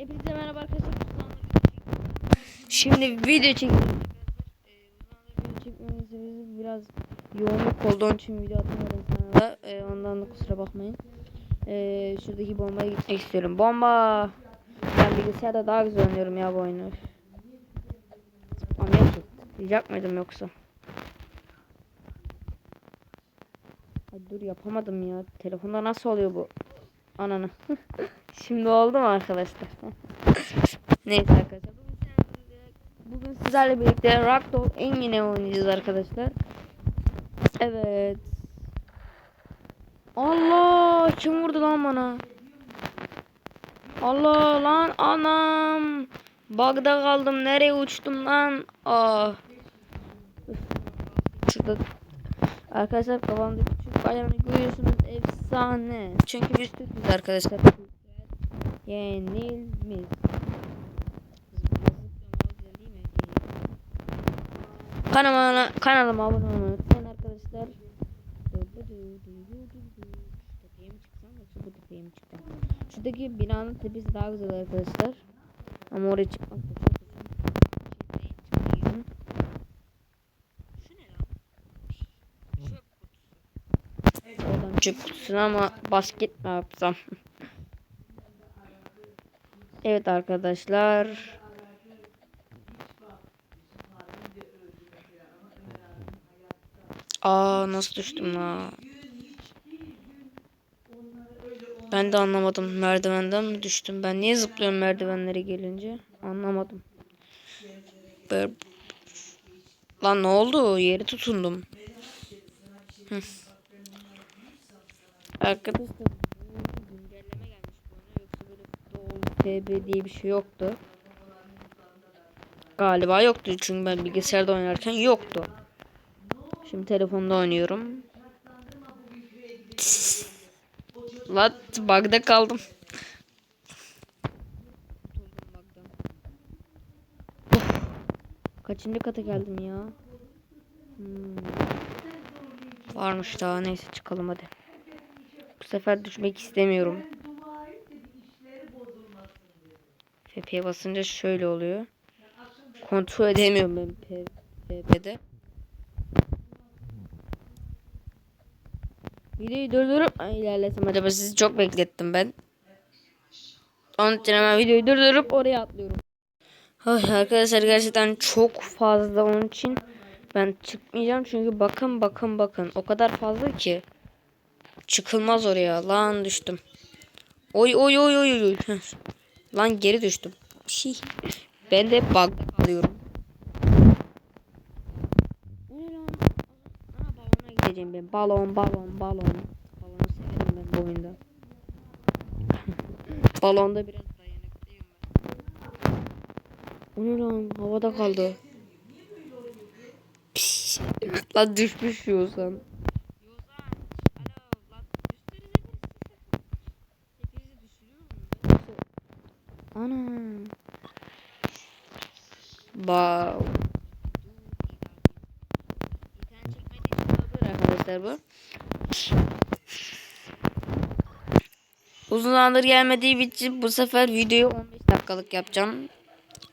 Hepinize merhaba arkadaşlar. Şimdi video çekiyorum. Video biraz yoğunluk oldu. Onun için video atamadım sana. Ee, ondan da kusura bakmayın. Ee, şuradaki bombaya gitmek istiyorum. Bomba! Ben bilgisayarda daha güzel oynuyorum ya bu oyunu. Zıplamıyor ki. Diyecek miydim yoksa? Ay dur yapamadım ya. Telefonda nasıl oluyor bu? Ananı. Şimdi oldu mu arkadaşlar? Neyse arkadaşlar. Bugün, sizlerle birlikte Ragdoll Engine oynayacağız arkadaşlar. Evet. Allah kim vurdu lan bana? Allah lan anam. Bug'da kaldım. Nereye uçtum lan? Ah. Arkadaşlar kafamda küçük bayramı görüyorsunuz efsane. Çünkü biz Türk'üz arkadaşlar. Yenilmiz. Kanalıma, kanalıma abone olmayı unutmayın arkadaşlar. Şuradaki binanın tepesi daha güzel arkadaşlar. Ama oraya çıkmak da çok uzun. Şimdi çıkayım. Şu ne lan? Çöp kutusuna ama basket mi yapsam? evet arkadaşlar. Aa nasıl düştüm la? Ben de anlamadım. Merdivenden mi düştüm? Ben niye zıplıyorum merdivenlere gelince? Anlamadım. Böyle... Lan ne oldu? Yeri tutundum. Hı. Arkadaşlar güncelleme gelmiş bu oyuna yoksa böyle futbol TB diye bir şey yoktu. Galiba yoktu çünkü ben bilgisayarda oynarken yoktu. Şimdi telefonda oynuyorum. Lan bug'da kaldım. Kaçıncı kata geldim ya? Hmm. Varmış daha neyse çıkalım hadi. Bu sefer düşmek istemiyorum. FP'ye basınca şöyle oluyor. Kontrol edemiyorum ben FP'de. Videoyu durdurup Ay, ilerlesem acaba sizi çok beklettim ben. Onun için hemen videoyu durdurup oraya atlıyorum. Ay, arkadaşlar gerçekten çok fazla onun için ben çıkmayacağım çünkü bakın bakın bakın o kadar fazla ki çıkılmaz oraya lan düştüm. Oy oy oy oy oy. Lan geri düştüm. ben de lan? Ana balona gideceğim ben. Balon balon balon. Balonu severim ben bu oyunda. Balonda biraz dayanıklıyım ben. O lan? Havada kaldı. Lan düşmüş yiyorsan. Wow. arkadaşlar bu. Uzun zamandır gelmediği için bu sefer videoyu 15 dakikalık yapacağım.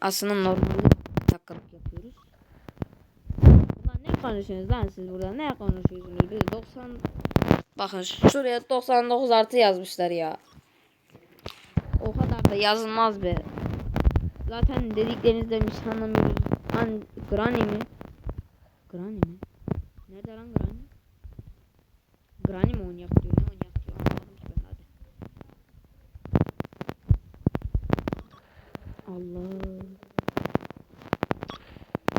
Aslında normalde dakikalık yapıyoruz. Lan ne konuşuyorsunuz lan siz burada? Ne konuşuyorsunuz? De 90 Bakın şuraya 99 artı yazmışlar ya. O kadar da yazılmaz be. Zaten dediklerinizden bir şey anlamıyoruz. An Granny mi? Granny mi? Nerede lan Granny? Granny mi oynayak diyor ne oynayak diyor anlamadım ki ben hadi. Allah.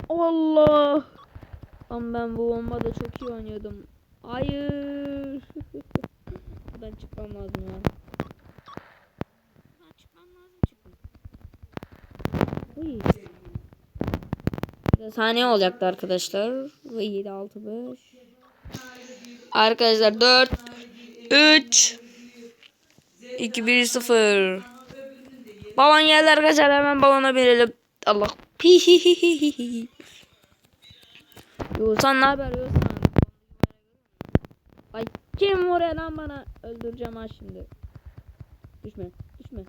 Allah. Lan ben bu bombada çok iyi oynuyordum. Hayır. ben çıkmam lazım ya. Ben çıkmam lazım çıkmam. Uy. Bir saniye olacaktı arkadaşlar. Ve 7 6 5. Arkadaşlar 4 3 2 1 0 Balon geldi arkadaşlar hemen balona binelim. Allah. Pihihihihi. Yoğuzhan ne haber Yoğuzhan? Ay kim oraya lan bana öldüreceğim ha şimdi. Düşme düşme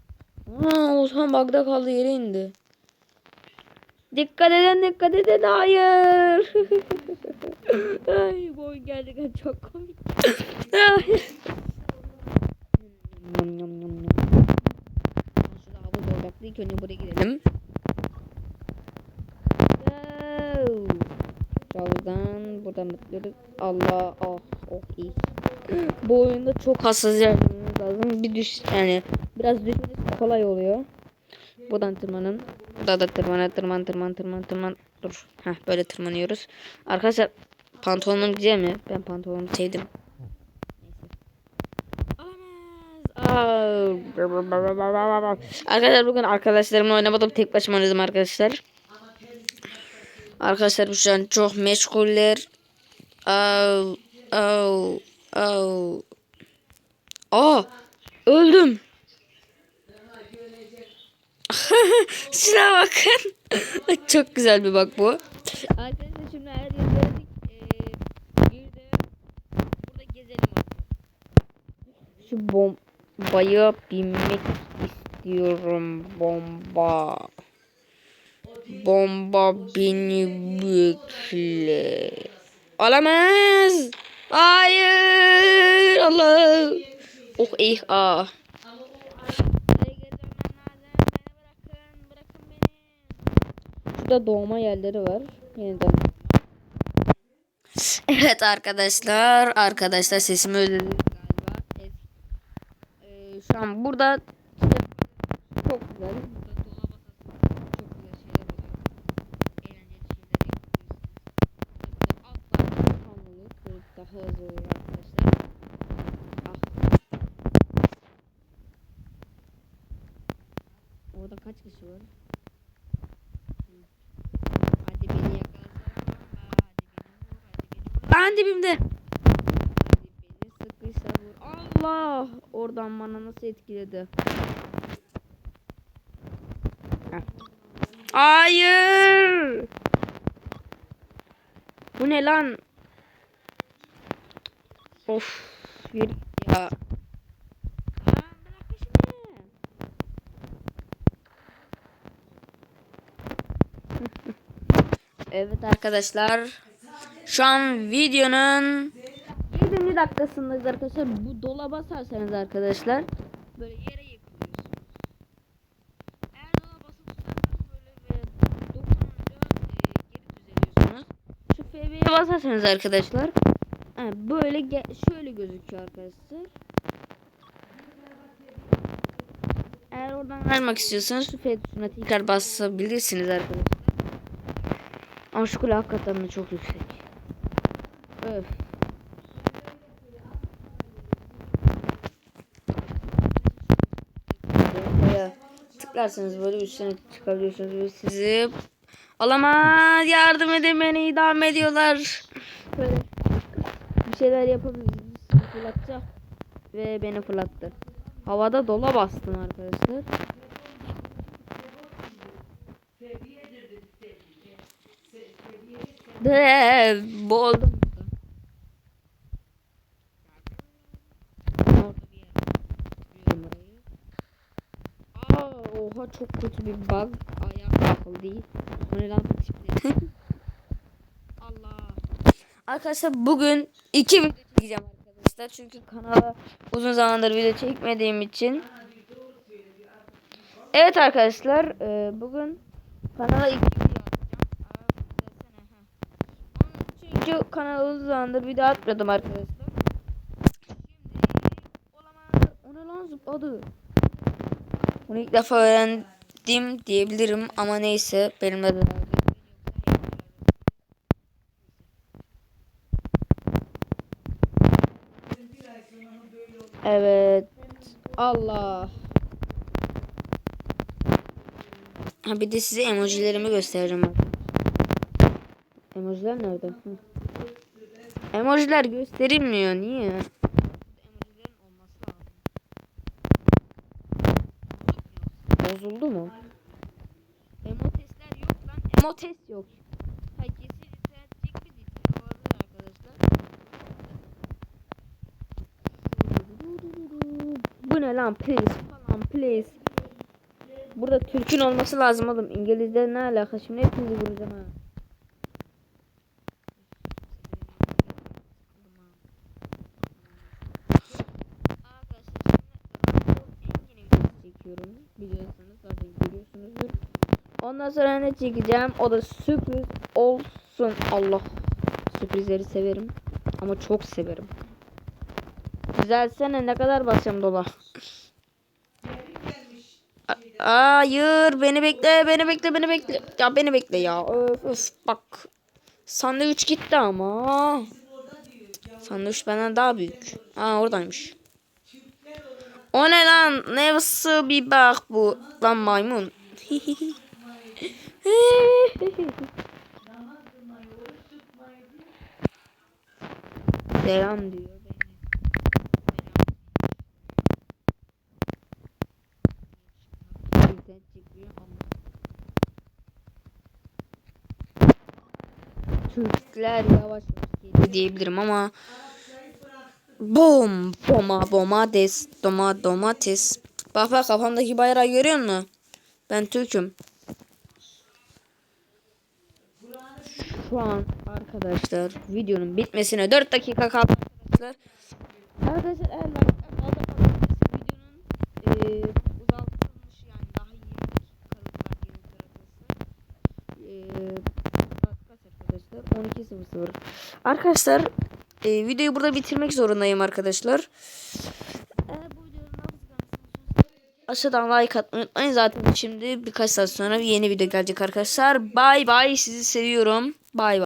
Aa, Oğuzhan bagda kaldı yere indi. Dikkat edin dikkat edin hayır. Ay bu oyun gerçekten çok komik. Yum, yum, yum, yum. Şurada hava doğacaktı. İlk önce buraya gidelim. Go. Buradan atlıyoruz. Allah oh oh iyi. Bu oyunda çok hassas yapmamız lazım. Bir düş yani biraz düşmeniz kolay oluyor. Buradan tırmanın. Burada da tırmana tırman tırman tırman tırman. Dur. Heh böyle tırmanıyoruz. Arkadaşlar pantolonum güzel mi? Ben pantolonumu sevdim. Arkadaşlar bugün arkadaşlarımla oynamadım. Tek başıma oynadım arkadaşlar. Arkadaşlar şu an çok meşguller. Au, au, au. Aa, öldüm. Şuna bakın. çok güzel bir bak bu. Arkadaşlar şimdi her yeri gördük. Ee, bir de burada gezelim Şu bombaya binmek istiyorum. Bomba. Bomba beni bekle. Olamaz. Hayır. Allah. Oh eh ah. Şurada doğma yerleri var. Yeniden. Evet arkadaşlar. Arkadaşlar sesimi özlediniz galiba. Ee, şu an burada çok güzel. Daha olur arkadaşlar. Ah. Orada kaç kişi var? Hı. Hadi beni yakalasana. Hadi beni vur. Hadi beni vur. Lan dibimde. Beni sıkıysa vur. Allah. Oradan bana nasıl etkiledi? Hayır. Bu ne lan? Of. Yürü ya. Evet arkadaşlar. Şu an videonun 20 dakikasındayız arkadaşlar. Bu dolaba sarsanız arkadaşlar. Böyle yere yıkılıyorsunuz. Eğer dolaba basıp tutarsanız böyle ve dokununca e, geri düzeliyorsunuz. Şu FB'ye basarsanız arkadaşlar. Böyle şöyle gözüküyor arkadaşlar. Eğer oradan vermek istiyorsanız şu F tuşuna tekrar basabilirsiniz arkadaşlar. Ama şu kule hakikaten de çok yüksek. Öf. Buraya tıklarsanız böyle üstüne çıkabiliyorsunuz ve sizi Olamaz yardım edin beni idam ediyorlar. Böyle bir şeyler yapabiliriz. Fırlatacak. Ve beni fırlattı. Havada dola bastım arkadaşlar. De boğuldum. Orada bir yer. Biliyorum orayı. Aa, oha çok kötü bir bug. Ayağım takıldı. O ne lan? Şimdi. Allah. Arkadaşlar bugün iki video çekeceğim arkadaşlar. Çünkü kanala uzun zamandır video çekmediğim için. Evet arkadaşlar. e, bugün kanala iki video atacağım. Çünkü kanala uzun zamandır video atmadım arkadaşlar. Şimdi olamaz. O ne lan zıpladı. Bunu ilk defa öğrendim diyebilirim ama neyse benimle beraber. Evet. Allah. Ha bir de size emojilerimi göstereceğim. bak. Emojiler nerede? Hı. Emojiler gösterilmiyor. Niye? Emojilerin olması lazım. Bozuldu mu? Emotesler lan. Emotes yok. Bu ne lan please falan please. Burada Türk'ün olması lazım oğlum. İngilizler ne alaka? Şimdi hepinizi vuracağım ha. çekiyorum. Biliyorsanız zaten görüyorsunuzdur. Ondan sonra ne çekeceğim? O da sürpriz olsun. Allah. Sürprizleri severim. Ama çok severim. Düzelsene ne kadar basacağım dola. A- Hayır beni bekle beni bekle beni bekle. Ya beni bekle ya. Öf, öf bak. Sandviç gitti ama. Sandviç benden daha büyük. Aa oradaymış. O ne lan? Nasıl bir bak bu? Lan maymun. Selam diyor. Türkler yavaş diyebilirim ama Bom, boma, domates, doma, domates. Bak bak kafamdaki bayrağı görüyor musun? Ben Türk'üm. Şu an arkadaşlar videonun bitmesine 4 dakika kaldı arkadaşlar. Arkadaşlar eğer like videonun eee uzatılmış yani daha iyi dakikalıklar gerekiyor arkadaşlar. Kaç arkadaşlar? 12.00. Arkadaşlar e, videoyu burada bitirmek zorundayım arkadaşlar. Aşağıdan like atmayı unutmayın. Zaten şimdi birkaç saat sonra yeni video gelecek arkadaşlar. Bay bay sizi seviyorum. Bay bay.